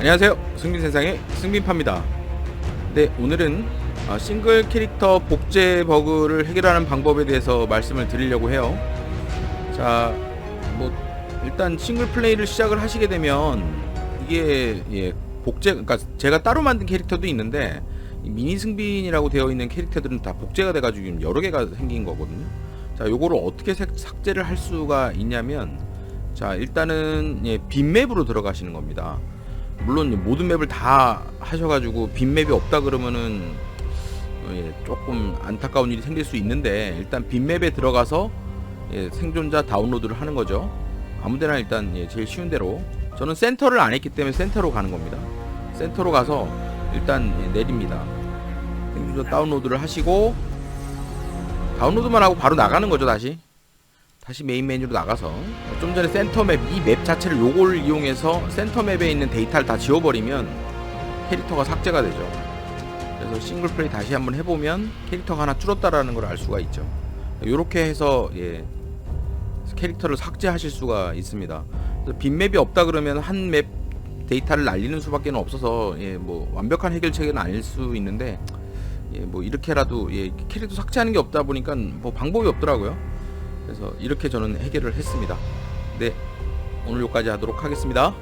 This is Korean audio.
안녕하세요. 승빈세상의 승빈파입니다. 네, 오늘은 어, 싱글 캐릭터 복제 버그를 해결하는 방법에 대해서 말씀을 드리려고 해요. 자, 뭐 일단 싱글 플레이를 시작을 하시게 되면 이게 예, 복제 그러니까 제가 따로 만든 캐릭터도 있는데 이 미니 승빈이라고 되어 있는 캐릭터들은 다 복제가 돼 가지고 지금 여러 개가 생긴 거거든요. 자, 요거를 어떻게 색- 삭제를 할 수가 있냐면 자, 일단은 예, 빈맵으로 들어가시는 겁니다. 물론 모든 맵을 다 하셔가지고 빈 맵이 없다 그러면은 어, 예, 조금 안타까운 일이 생길 수 있는데 일단 빈 맵에 들어가서 예, 생존자 다운로드를 하는 거죠. 아무데나 일단 예, 제일 쉬운 대로 저는 센터를 안 했기 때문에 센터로 가는 겁니다. 센터로 가서 일단 예, 내립니다. 생존자 다운로드를 하시고 다운로드만 하고 바로 나가는 거죠 다시. 다시 메인 메뉴로 나가서 좀 전에 센터 맵 이 맵 자체를 요걸 이용해서 센터 맵에 있는 데이터를 다 지워버리면 캐릭터가 삭제가 되죠. 그래서 싱글 플레이 다시 한번 해보면 캐릭터가 하나 줄었다라는 걸 알 수가 있죠. 이렇게 해서 예, 캐릭터를 삭제하실 수가 있습니다. 빈맵이 없다 그러면 한 맵 데이터를 날리는 수밖에 없어서 예, 뭐 완벽한 해결책은 아닐 수 있는데 예, 뭐 이렇게라도 예, 캐릭터 삭제하는 게 없다 보니까 뭐 방법이 없더라고요. 그래서 이렇게 저는 해결을 했습니다. 네, 오늘 여기까지 하도록 하겠습니다.